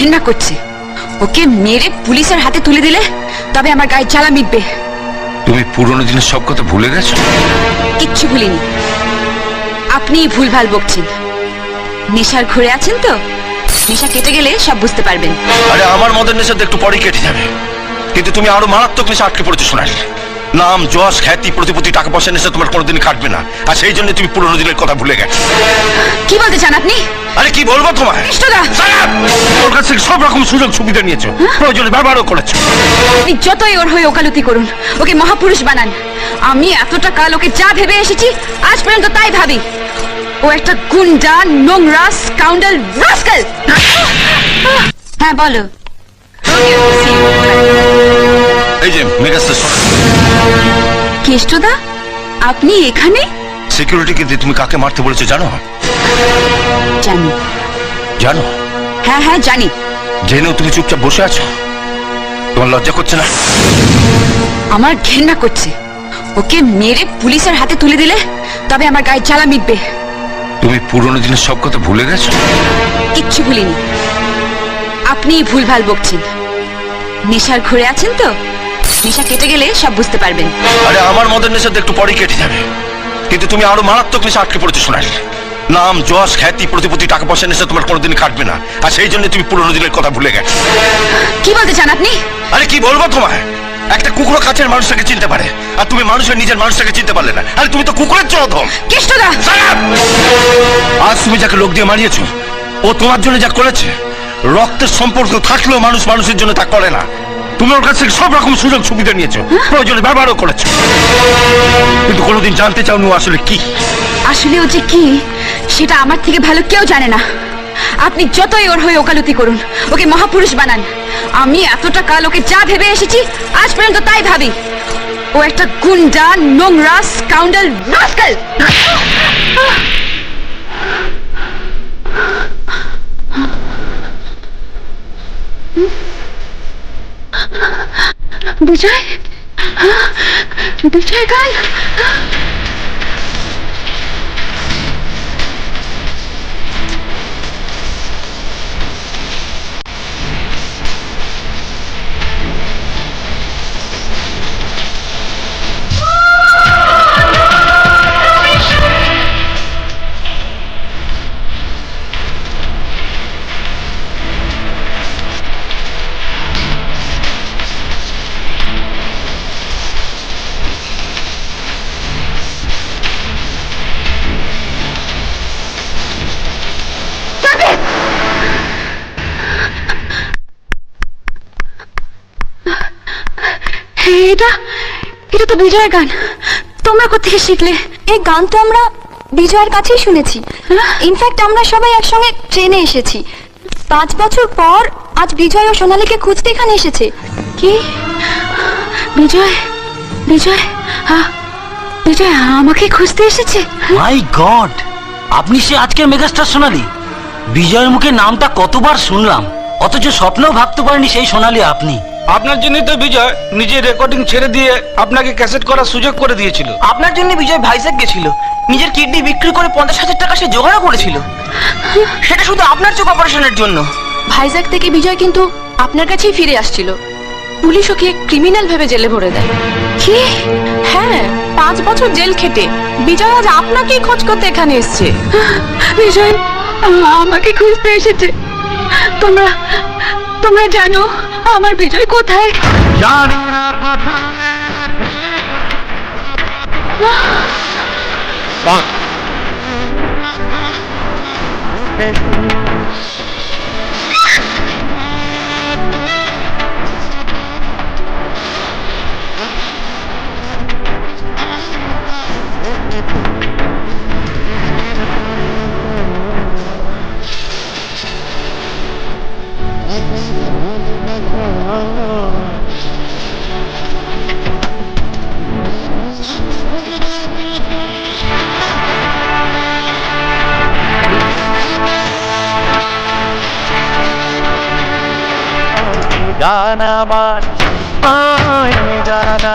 ঘেন্না করছে। ওকে মেরে পুলিশের হাতে তুলে দিলে তবে আমার গায়ে জ্বালা মিটবে। তুমি পুরনো দিনের সব কথা ভুলে গেছো? কিচ্ছু ভুলিনি। আপনিই ভুলভাল বকছেন। নেশার ঘুরে আছেন তো? নেশা কেটে গেলে সব বুঝতে পারবেন। আরে আমার মদের নেশা তো একটু পরে কেটে যাবে। কিন্তু তুমি আরও মারাত্মক নেশা আটকে পড়েছো শোনালি নাম যশ খ্যাতি প্রতিপত্তি টাকা পয়সা নেশা তোমার কোনোদিন কাটবে না। আর সেই জন্য তুমি পুরনো দিনের কথা ভুলে গেছো। কি বলতে চান আপনি? আরে কি বলব Shut ওর কাছ থেকে সব রকম সুযোগ সুবিধা নিয়েছো। প্রয়োজনে ব্যবহারও করেছ। আপনি যতই ওর হয়ে ওকালতি করুন ওকে মহাপুরুষ বানান। আমি এতটা কাল ওকে যা ভেবে এসেছি আজ পর্যন্ত তাই ভাবি। ও একটা গুন্ডা নোংরা স্কাউন্ডাল রাস্কাল হ্যাঁ বলো। এই যে মেগাস্টার কেষ্টদা আপনি এখানে? সিকিউরিটিকে দিয়ে তুমি কাকে মারতে বলেছ জানো? জানি। জানো? হ্যাঁ হ্যাঁ জানি। জেনেও তুমি চুপচাপ বসে আছো? তোমার লজ্জা করছে না? আমার ঘেন্না করছে। ওকে মেরে পুলিশের হাতে তুলে দিলে তবে আমার গায়ে জ্বালা মিটবে। তুমি পুরনো দিনের সব কথা ভুলে গেছো? কিচ্ছু ভুলিনি। আপনিই ভুলভাল বকছেন। নেশার ঘুরে আছেন তো? নেশা কেটে গেলে সব বুঝতে পারবেন। আরে আমার মদের নেশা তো একটু পরে কেটে যাবে। কিন্তু তুমি আরও মারাত্মক নেশা আটকে পড়েছো শোনালি নাম যশ খ্যাতি প্রতিপত্তি টাকা পয়সা নেশা তোমার কোনোদিন কাটবে না। আর সেই জন্য তুমি পুরনো দিনের কথা ভুলে গেছো। কি বলতে চান আপনি? আরে কি বলব তোমায়? একটা কুকুরও কাছের মানুষটাকে চিনতে পারে। আর তুমি মানুষের নিজের মানুষটাকে চিনতে পারলে না। আরে তুমি তো কুকুরের চোধম কেষ্টদা! আজ তুমি যাকে লোক দিয়ে মারিয়েছো ও তোমার জন্য যা করেছে রক্তের সম্পর্ক থাকলেও মানুষ মানুষের জন্য তা করে না। তুমি ওর কাছ থেকে সব রকম সুযোগ সুবিধা নিয়েছো। প্রয়োজনে ব্যবহারও করেছ। কিন্তু কোনোদিন জানতে চাওনি ও আসলে কি? আসলে ও যে কি সেটা আমার থেকে ভালো কেউ জানে না। আপনি যতই ওর হয়ে ওকালতি করুন ওকে মহাপুরুষ বানান। আমি এতটা কাল ওকে যা ভেবে এসেছি আজ পর্যন্ত তাই ভাবি। ও একটা গুন্ডা নোংরা স্কাউন্ডাল রাস্কাল বিজয় বিজয় গান এটা এটা তো বিজয়ের গান। তোমরা কোথেকে শিখলে? এই গান তো আমরা বিজয়ের কাছেই শুনেছি। ইনফ্যাক্ট আমরা সবাই একসঙ্গে ট্রেনে এসেছি। পাঁচ বছর পর আজ বিজয় ও সোনালীকে খুঁজতে এখানে এসেছে। কি? বিজয়? বিজয়? হ্যাঁ বিজয় আমাকে খুঁজতে এসেছে? মাই গড আপনি সে আজকের মেগাস্টার সোনালি। বিজয়ের মুখে নামটা কতবার শুনলাম। অথচ স্বপ্নেও ভাবতে পারেনি সেই সোনালি আপনি। আপনার জন্যই তো বিজয় নিজের রেকর্ডিং ছেড়ে দিয়ে আপনাকে ক্যাসেট করার সুযোগ করে দিয়েছিল। আপনার জন্য বিজয় ভাইজ্যাক গেছিল। নিজের কিডনি বিক্রি করে পঞ্চাশ হাজার টাকা সে জোগাড়ও করেছিল। সেটা শুধু আপনার চোখ অপারেশনের জন্য। ভাইজাক থেকে বিজয় কিন্তু আপনার কাছেই ফিরে আসছিল। পুলিশ ওকে ক্রিমিনাল ভেবে জেলে ভরে দেয়। কি? হ্যাঁ পাঁচ বছর জেল খেটে। বিজয় আজ আপনাকেই খোঁজ করতে এখানে এসছে। বিজয় আমাকে খুঁজতে এসেছে। তোমরা তোমরা জানো আমার বিজয় কোথায়? জানা। মান জানা